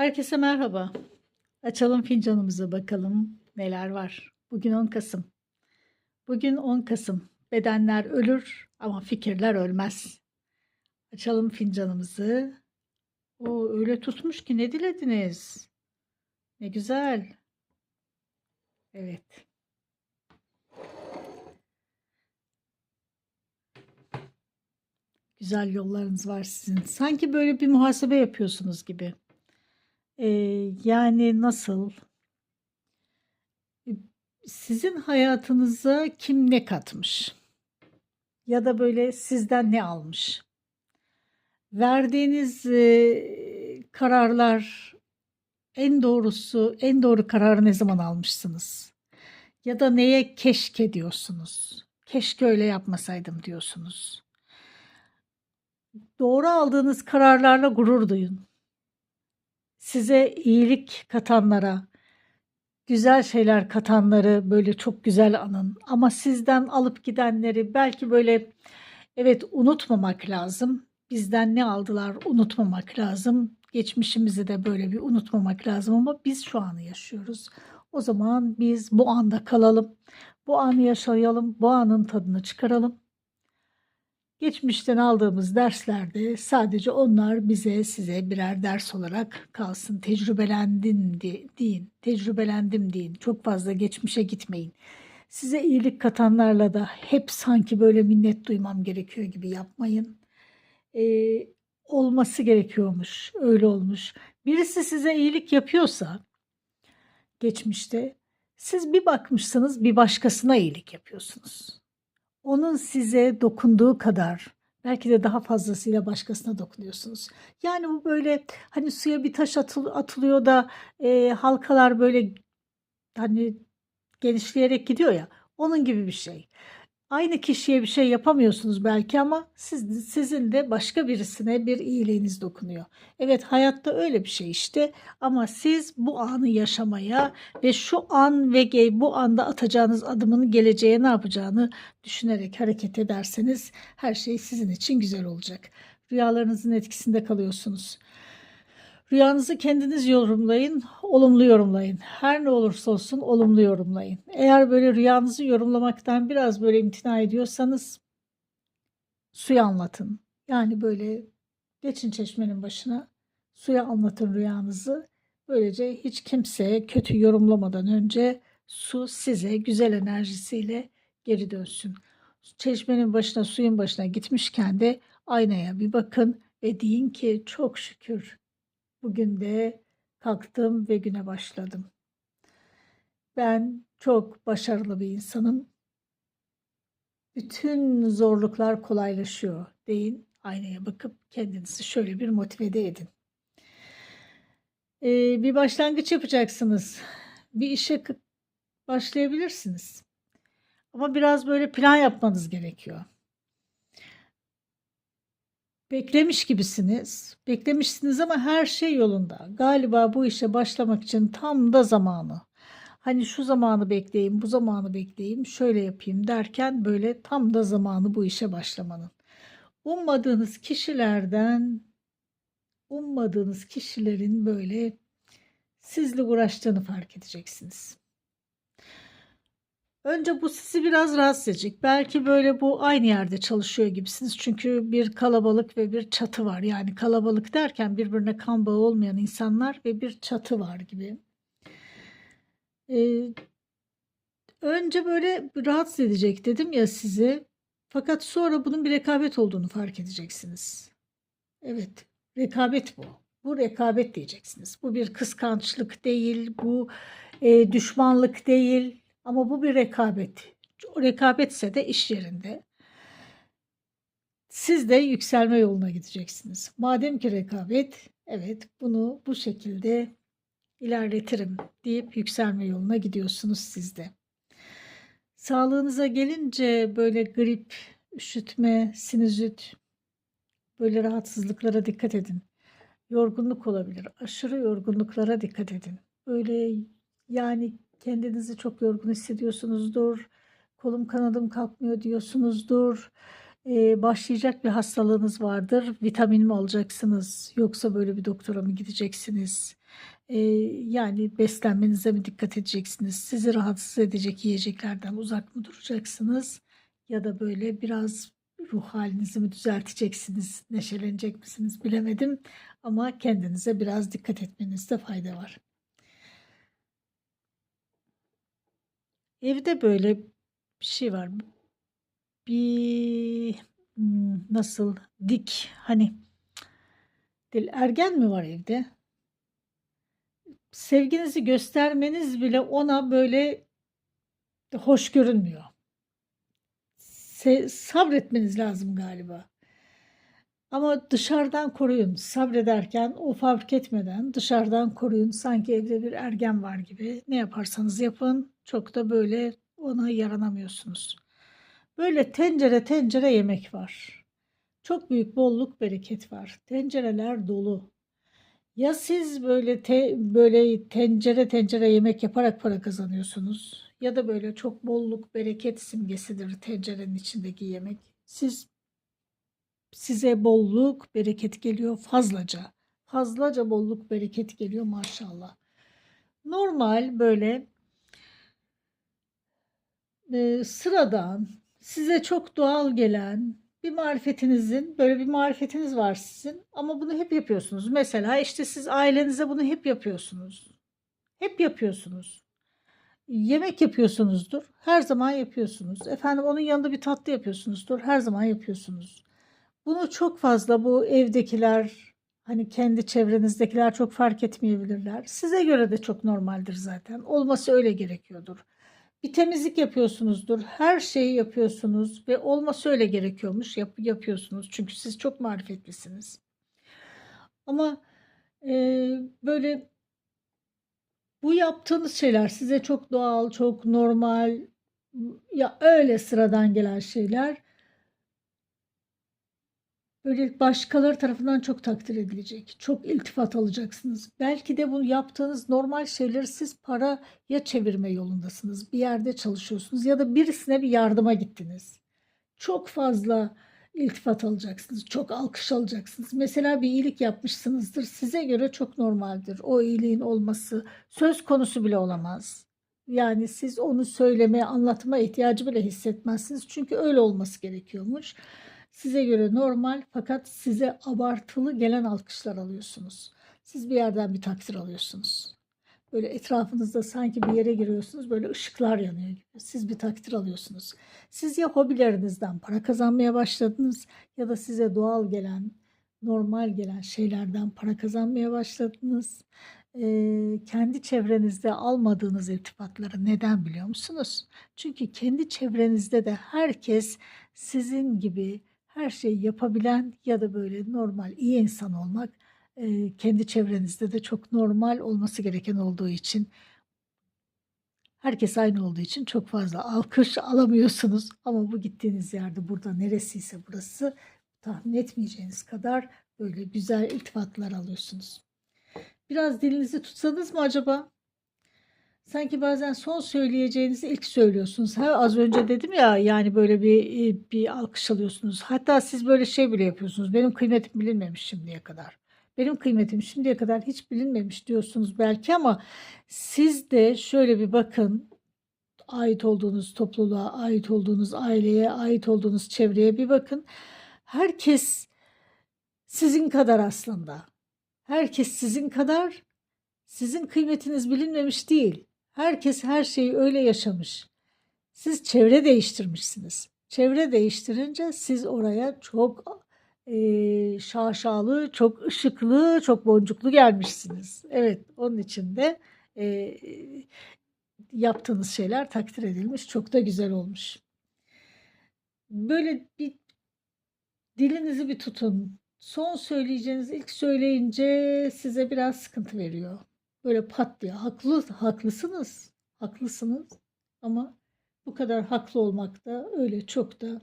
Herkese merhaba. Açalım fincanımızı bakalım neler var. Bugün 10 Kasım. Bugün 10 Kasım. Bedenler ölür ama fikirler ölmez. Açalım fincanımızı. O öyle tutmuş ki ne dilediniz? Ne güzel. Evet. Güzel yollarınız var sizin. Sanki böyle bir muhasebe yapıyorsunuz gibi. Yani nasıl? Sizin hayatınıza kim ne katmış? Ya da böyle sizden ne almış? Verdiğiniz e, kararlar en doğrusu, en doğru kararı ne zaman almışsınız? Ya da neye keşke diyorsunuz? Keşke öyle yapmasaydım diyorsunuz. Doğru aldığınız kararlarla gurur duyun. Size iyilik katanlara, güzel şeyler katanları böyle çok güzel anın. Ama sizden alıp gidenleri belki böyle evet unutmamak lazım. Bizden ne aldılar unutmamak lazım. Geçmişimizi de böyle bir unutmamak lazım ama biz şu anı yaşıyoruz. O zaman biz bu anda kalalım. Bu anı yaşayalım. Bu anın tadını çıkaralım. Geçmişten aldığımız derslerde sadece onlar bize size birer ders olarak kalsın. Tecrübelendim de, deyin. Tecrübelendim deyin. Çok fazla geçmişe gitmeyin. Size iyilik katanlarla da hep sanki böyle minnet duymam gerekiyor gibi yapmayın. Ee, olması gerekiyormuş. Öyle olmuş. Birisi size iyilik yapıyorsa geçmişte siz bir bakmışsınız bir başkasına iyilik yapıyorsunuz onun size dokunduğu kadar belki de daha fazlasıyla başkasına dokunuyorsunuz. Yani bu böyle hani suya bir taş atıl, atılıyor da e, halkalar böyle hani genişleyerek gidiyor ya onun gibi bir şey. Aynı kişiye bir şey yapamıyorsunuz belki ama siz, sizin de başka birisine bir iyiliğiniz dokunuyor. Evet hayatta öyle bir şey işte ama siz bu anı yaşamaya ve şu an ve bu anda atacağınız adımın geleceğe ne yapacağını düşünerek hareket ederseniz her şey sizin için güzel olacak. Rüyalarınızın etkisinde kalıyorsunuz. Rüyanızı kendiniz yorumlayın, olumlu yorumlayın. Her ne olursa olsun olumlu yorumlayın. Eğer böyle rüyanızı yorumlamaktan biraz böyle imtina ediyorsanız suya anlatın. Yani böyle geçin çeşmenin başına suya anlatın rüyanızı. Böylece hiç kimseye kötü yorumlamadan önce su size güzel enerjisiyle geri dönsün. Çeşmenin başına, suyun başına gitmişken de aynaya bir bakın ve deyin ki çok şükür Bugün de kalktım ve güne başladım. Ben çok başarılı bir insanım. Bütün zorluklar kolaylaşıyor deyin. Aynaya bakıp kendinizi şöyle bir motive de edin. Ee, bir başlangıç yapacaksınız. Bir işe başlayabilirsiniz. Ama biraz böyle plan yapmanız gerekiyor. Beklemiş gibisiniz. Beklemişsiniz ama her şey yolunda. Galiba bu işe başlamak için tam da zamanı. Hani şu zamanı bekleyeyim, bu zamanı bekleyeyim, şöyle yapayım derken böyle tam da zamanı bu işe başlamanın. Ummadığınız kişilerden, ummadığınız kişilerin böyle sizle uğraştığını fark edeceksiniz. Önce bu sizi biraz rahatsız edecek. Belki böyle bu aynı yerde çalışıyor gibisiniz. Çünkü bir kalabalık ve bir çatı var. Yani kalabalık derken birbirine kan bağı olmayan insanlar ve bir çatı var gibi. Ee, önce böyle rahatsız edecek dedim ya sizi. Fakat sonra bunun bir rekabet olduğunu fark edeceksiniz. Evet, rekabet bu. Bu rekabet diyeceksiniz. Bu bir kıskançlık değil, bu e, düşmanlık değil, ama bu bir rekabet. O rekabetse de iş yerinde. Siz de yükselme yoluna gideceksiniz. Madem ki rekabet, evet bunu bu şekilde ilerletirim deyip yükselme yoluna gidiyorsunuz siz de. Sağlığınıza gelince böyle grip, üşütme, sinüzit, böyle rahatsızlıklara dikkat edin. Yorgunluk olabilir. Aşırı yorgunluklara dikkat edin. Böyle yani kendinizi çok yorgun hissediyorsunuzdur. Kolum kanadım kalkmıyor diyorsunuzdur. Eee, başlayacak bir hastalığınız vardır. Vitamin mi alacaksınız yoksa böyle bir doktora mı gideceksiniz? Eee, yani beslenmenize mi dikkat edeceksiniz? Sizi rahatsız edecek yiyeceklerden uzak mı duracaksınız? Ya da böyle biraz ruh halinizi mi düzelteceksiniz? Neşelenecek misiniz bilemedim ama kendinize biraz dikkat etmenizde fayda var. Evde böyle bir şey var. Bir ımm, nasıl dik hani dil ergen mi var evde? Sevginizi göstermeniz bile ona böyle hoş görünmüyor. Se sabretmeniz lazım galiba. Ama dışarıdan koruyun. Sabrederken o fark etmeden dışarıdan koruyun. Sanki evde bir ergen var gibi. Ne yaparsanız yapın çok da böyle ona yaranamıyorsunuz. Böyle tencere tencere yemek var. Çok büyük bolluk bereket var. Tencereler dolu. Ya siz böyle te böyle tencere tencere yemek yaparak para kazanıyorsunuz ya da böyle çok bolluk bereket simgesidir tencerenin içindeki yemek. Siz size bolluk bereket geliyor fazlaca. Fazlaca bolluk bereket geliyor maşallah. Normal böyle eee, sıradan size çok doğal gelen bir marifetinizin böyle bir marifetiniz var sizin ama bunu hep yapıyorsunuz. Mesela işte siz ailenize bunu hep yapıyorsunuz. Hep yapıyorsunuz. Yemek yapıyorsunuzdur. Her zaman yapıyorsunuz. Efendim onun yanında bir tatlı yapıyorsunuzdur. Her zaman yapıyorsunuz. Bunu çok fazla bu evdekiler hani kendi çevrenizdekiler çok fark etmeyebilirler. Size göre de çok normaldir zaten. Olması öyle gerekiyordur. Bir temizlik yapıyorsunuzdur. Her şeyi yapıyorsunuz ve olması öyle gerekiyormuş. Yap, yapıyorsunuz. Çünkü siz çok marifetlisiniz. Ama e, böyle bu yaptığınız şeyler size çok doğal, çok normal ya öyle sıradan gelen şeyler böyle başkaları tarafından çok takdir edilecek. Çok iltifat alacaksınız. Belki de bu yaptığınız normal şeyleri siz paraya çevirme yolundasınız. Bir yerde çalışıyorsunuz ya da birisine bir yardıma gittiniz. Çok fazla iltifat alacaksınız. Çok alkış alacaksınız. Mesela bir iyilik yapmışsınızdır. Size göre çok normaldir. O iyiliğin olması söz konusu bile olamaz. Yani siz onu söylemeye, anlatma ihtiyacı bile hissetmezsiniz. Çünkü öyle olması gerekiyormuş. Size göre normal fakat size abartılı gelen alkışlar alıyorsunuz. Siz bir yerden bir takdir alıyorsunuz. Böyle etrafınızda sanki bir yere giriyorsunuz böyle ışıklar yanıyor gibi. Siz bir takdir alıyorsunuz. Siz ya hobilerinizden para kazanmaya başladınız ya da size doğal gelen, normal gelen şeylerden para kazanmaya başladınız. Ee, kendi çevrenizde almadığınız iltifatları neden biliyor musunuz? Çünkü kendi çevrenizde de herkes sizin gibi her şeyi yapabilen ya da böyle normal iyi insan olmak e, kendi çevrenizde de çok normal olması gereken olduğu için herkes aynı olduğu için çok fazla alkış alamıyorsunuz ama bu gittiğiniz yerde burada neresiyse burası tahmin etmeyeceğiniz kadar böyle güzel iltifatlar alıyorsunuz. Biraz dilinizi tutsanız mı acaba? Sanki bazen son söyleyeceğinizi ilk söylüyorsunuz. Ha, az önce dedim ya yani böyle bir e, bir alkış alıyorsunuz. Hatta siz böyle şey bile yapıyorsunuz. Benim kıymetim bilinmemiş şimdiye kadar. Benim kıymetim şimdiye kadar hiç bilinmemiş diyorsunuz belki ama siz de şöyle bir bakın ait olduğunuz topluluğa, ait olduğunuz aileye, ait olduğunuz çevreye bir bakın. Herkes sizin kadar aslında. Herkes sizin kadar. Sizin kıymetiniz bilinmemiş değil. Herkes her şeyi öyle yaşamış. Siz çevre değiştirmişsiniz. Çevre değiştirince siz oraya çok e, şaşalı, çok ışıklı, çok boncuklu gelmişsiniz. Evet, onun için de e, yaptığınız şeyler takdir edilmiş. Çok da güzel olmuş. Böyle bir dilinizi bir tutun. Son söyleyeceğiniz ilk söyleyince size biraz sıkıntı veriyor. Böyle pat diye haklı haklısınız. Haklısınız ama bu kadar haklı olmak da öyle çok da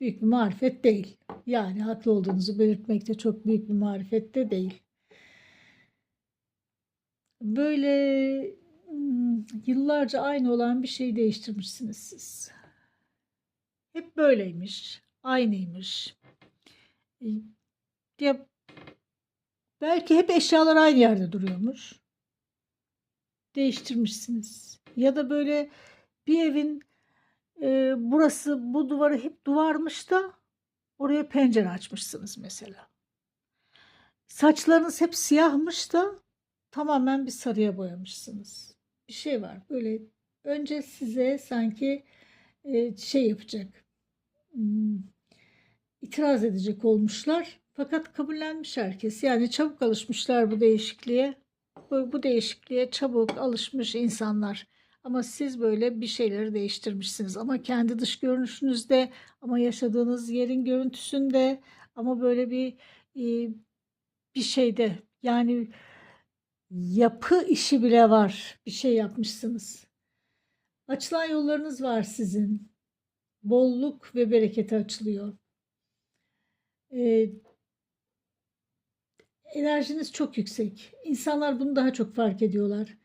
büyük bir marifet değil. Yani haklı olduğunuzu belirtmek de çok büyük bir marifet de değil. Böyle yıllarca aynı olan bir şeyi değiştirmişsiniz siz. Hep böyleymiş. aynıymış. E, Ya belki hep eşyalar aynı yerde duruyormuş. Değiştirmişsiniz. Ya da böyle bir evin e, burası bu duvarı hep duvarmış da oraya pencere açmışsınız mesela. Saçlarınız hep siyahmış da tamamen bir sarıya boyamışsınız. Bir şey var böyle önce size sanki e, şey yapacak hmm, itiraz edecek olmuşlar fakat kabullenmiş herkes yani çabuk alışmışlar bu değişikliğe bu, bu değişikliğe çabuk alışmış insanlar ama siz böyle bir şeyleri değiştirmişsiniz ama kendi dış görünüşünüzde ama yaşadığınız yerin görüntüsünde ama böyle bir e, bir şeyde yani yapı işi bile var. Bir şey yapmışsınız. Açılan yollarınız var sizin. Bolluk ve berekete açılıyor. Ee, enerjiniz çok yüksek. İnsanlar bunu daha çok fark ediyorlar.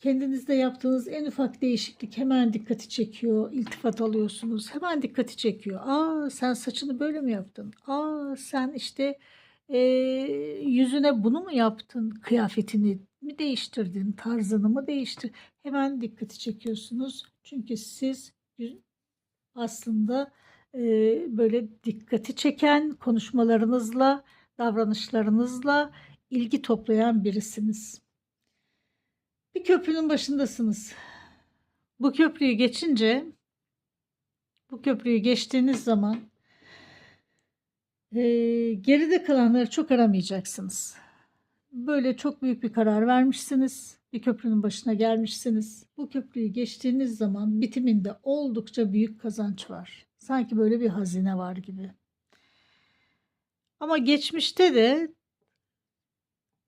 Kendinizde yaptığınız en ufak değişiklik hemen dikkati çekiyor. İltifat alıyorsunuz. Hemen dikkati çekiyor. Aa sen saçını böyle mi yaptın? Aa sen işte e, yüzüne bunu mu yaptın? Kıyafetini mi değiştirdin? Tarzını mı değiştir? Hemen dikkati çekiyorsunuz. Çünkü siz aslında e, böyle dikkati çeken konuşmalarınızla, davranışlarınızla ilgi toplayan birisiniz. Bir köprünün başındasınız. Bu köprüyü geçince, bu köprüyü geçtiğiniz zaman Eee, geride kalanları çok aramayacaksınız. Böyle çok büyük bir karar vermişsiniz. Bir köprünün başına gelmişsiniz. Bu köprüyü geçtiğiniz zaman bitiminde oldukça büyük kazanç var. Sanki böyle bir hazine var gibi. Ama geçmişte de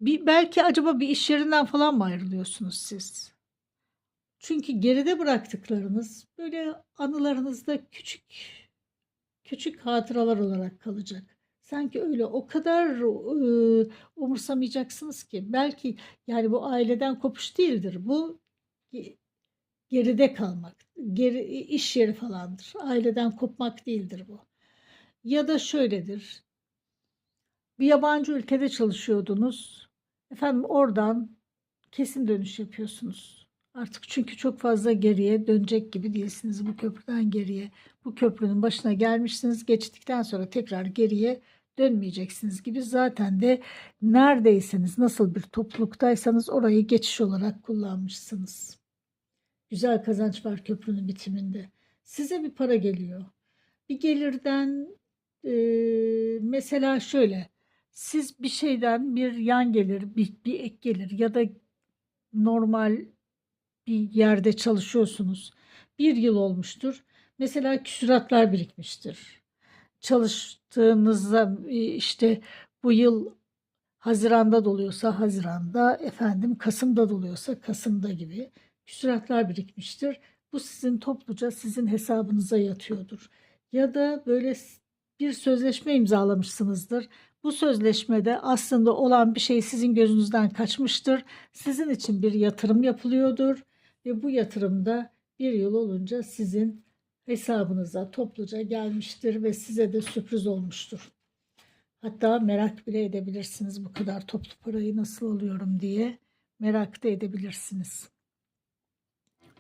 bir, belki acaba bir iş yerinden falan mı ayrılıyorsunuz siz? Çünkü geride bıraktıklarınız böyle anılarınızda küçük küçük hatıralar olarak kalacak. Sanki öyle o kadar e, umursamayacaksınız ki belki yani bu aileden kopuş değildir. Bu ge- geride kalmak, geri, iş yeri falandır. Aileden kopmak değildir bu. Ya da şöyledir. Bir yabancı ülkede çalışıyordunuz. Efendim oradan kesin dönüş yapıyorsunuz. Artık çünkü çok fazla geriye dönecek gibi değilsiniz bu köprüden geriye. Bu köprünün başına gelmişsiniz. Geçtikten sonra tekrar geriye dönmeyeceksiniz gibi. Zaten de neredeyseniz, nasıl bir topluluktaysanız orayı geçiş olarak kullanmışsınız. Güzel kazanç var köprünün bitiminde. Size bir para geliyor. Bir gelirden e, mesela şöyle siz bir şeyden bir yan gelir, bir, bir ek gelir ya da normal bir yerde çalışıyorsunuz. Bir yıl olmuştur. Mesela küsuratlar birikmiştir. Çalıştığınızda e, işte bu yıl Haziran'da doluyorsa Haziran'da, efendim Kasım'da doluyorsa Kasım'da gibi küsuratlar birikmiştir. Bu sizin topluca sizin hesabınıza yatıyordur. Ya da böyle bir sözleşme imzalamışsınızdır. Bu sözleşmede aslında olan bir şey sizin gözünüzden kaçmıştır. Sizin için bir yatırım yapılıyordur ve bu yatırımda bir yıl olunca sizin hesabınıza topluca gelmiştir ve size de sürpriz olmuştur. Hatta merak bile edebilirsiniz bu kadar toplu parayı nasıl alıyorum diye merak da edebilirsiniz.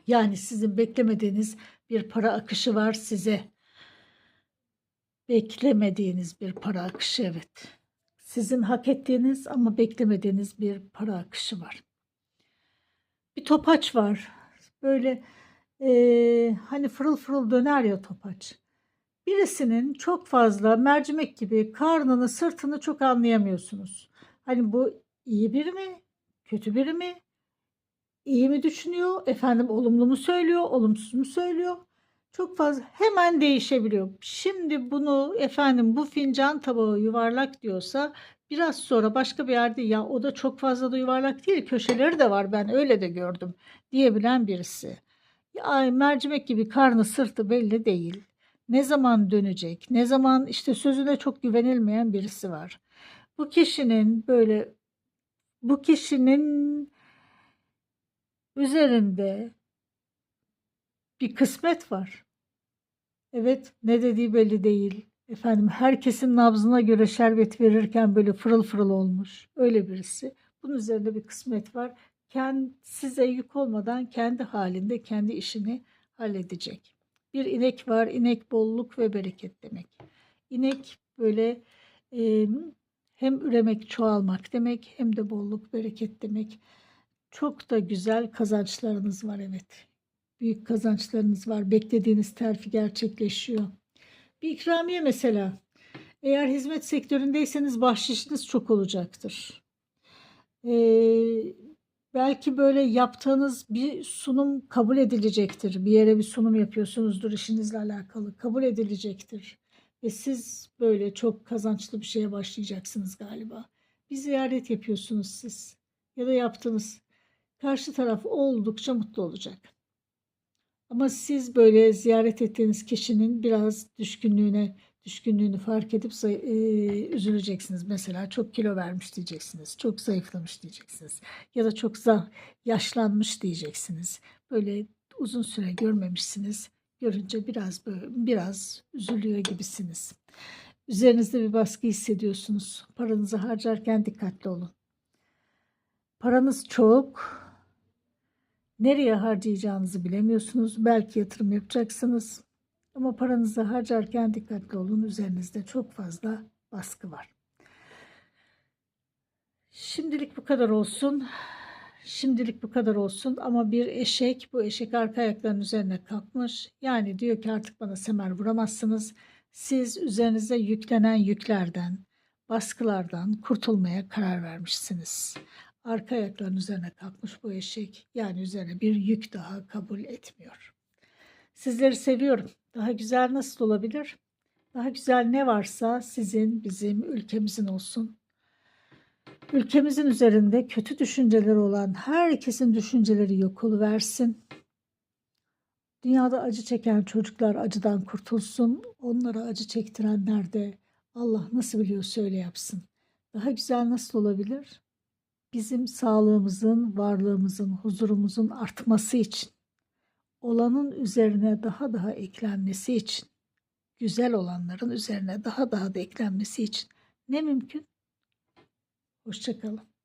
Yani sizin beklemediğiniz bir para akışı var size. Beklemediğiniz bir para akışı evet. Sizin hak ettiğiniz ama beklemediğiniz bir para akışı var. Bir topaç var. Böyle eee, hani fırıl fırıl döner ya topaç. Birisinin çok fazla mercimek gibi karnını, sırtını çok anlayamıyorsunuz. Hani bu iyi biri mi, kötü biri mi, iyi mi düşünüyor, efendim olumlu mu söylüyor, olumsuz mu söylüyor? Çok fazla hemen değişebiliyor. Şimdi bunu efendim bu fincan tabağı yuvarlak diyorsa biraz sonra başka bir yerde ya o da çok fazla da yuvarlak değil köşeleri de var ben öyle de gördüm diyebilen birisi. Ya mercimek gibi karnı sırtı belli değil. Ne zaman dönecek? Ne zaman işte sözüne çok güvenilmeyen birisi var. Bu kişinin böyle bu kişinin üzerinde bir kısmet var. Evet, ne dediği belli değil. Efendim herkesin nabzına göre şerbet verirken böyle fırıl fırıl olmuş. Öyle birisi. Bunun üzerinde bir kısmet var. Kend, size yük olmadan kendi halinde kendi işini halledecek. Bir inek var. İnek bolluk ve bereket demek. İnek böyle e, hem üremek, çoğalmak demek hem de bolluk, bereket demek. Çok da güzel kazançlarınız var evet. Büyük kazançlarınız var. Beklediğiniz terfi gerçekleşiyor. Bir ikramiye mesela. Eğer hizmet sektöründeyseniz bahşişiniz çok olacaktır. Ee, belki böyle yaptığınız bir sunum kabul edilecektir. Bir yere bir sunum yapıyorsunuzdur işinizle alakalı. Kabul edilecektir. Ve siz böyle çok kazançlı bir şeye başlayacaksınız galiba. Bir ziyaret yapıyorsunuz siz. Ya da yaptınız. Karşı taraf oldukça mutlu olacak. Ama siz böyle ziyaret ettiğiniz kişinin biraz düşkünlüğüne düşkünlüğünü fark edip e, üzüleceksiniz. Mesela çok kilo vermiş diyeceksiniz. Çok zayıflamış diyeceksiniz. Ya da çok za yaşlanmış diyeceksiniz. Böyle uzun süre görmemişsiniz. Görünce biraz böyle biraz üzülüyor gibisiniz. Üzerinizde bir baskı hissediyorsunuz. Paranızı harcarken dikkatli olun. Paranız çok, Nereye harcayacağınızı bilemiyorsunuz. Belki yatırım yapacaksınız. Ama paranızı harcarken dikkatli olun. Üzerinizde çok fazla baskı var. Şimdilik bu kadar olsun. Şimdilik bu kadar olsun ama bir eşek bu eşek arka ayaklarının üzerine kalkmış. Yani diyor ki artık bana semer vuramazsınız. Siz üzerinize yüklenen yüklerden, baskılardan kurtulmaya karar vermişsiniz. Arka ayaklarının üzerine kalkmış bu eşek. Yani üzerine bir yük daha kabul etmiyor. Sizleri seviyorum. Daha güzel nasıl olabilir? Daha güzel ne varsa sizin, bizim, ülkemizin olsun. Ülkemizin üzerinde kötü düşünceleri olan herkesin düşünceleri yok versin. Dünyada acı çeken çocuklar acıdan kurtulsun. Onlara acı çektirenler de Allah nasıl biliyor öyle yapsın. Daha güzel nasıl olabilir? Bizim sağlığımızın, varlığımızın, huzurumuzun artması için, olanın üzerine daha daha eklenmesi için, güzel olanların üzerine daha daha da eklenmesi için ne mümkün? Hoşçakalın.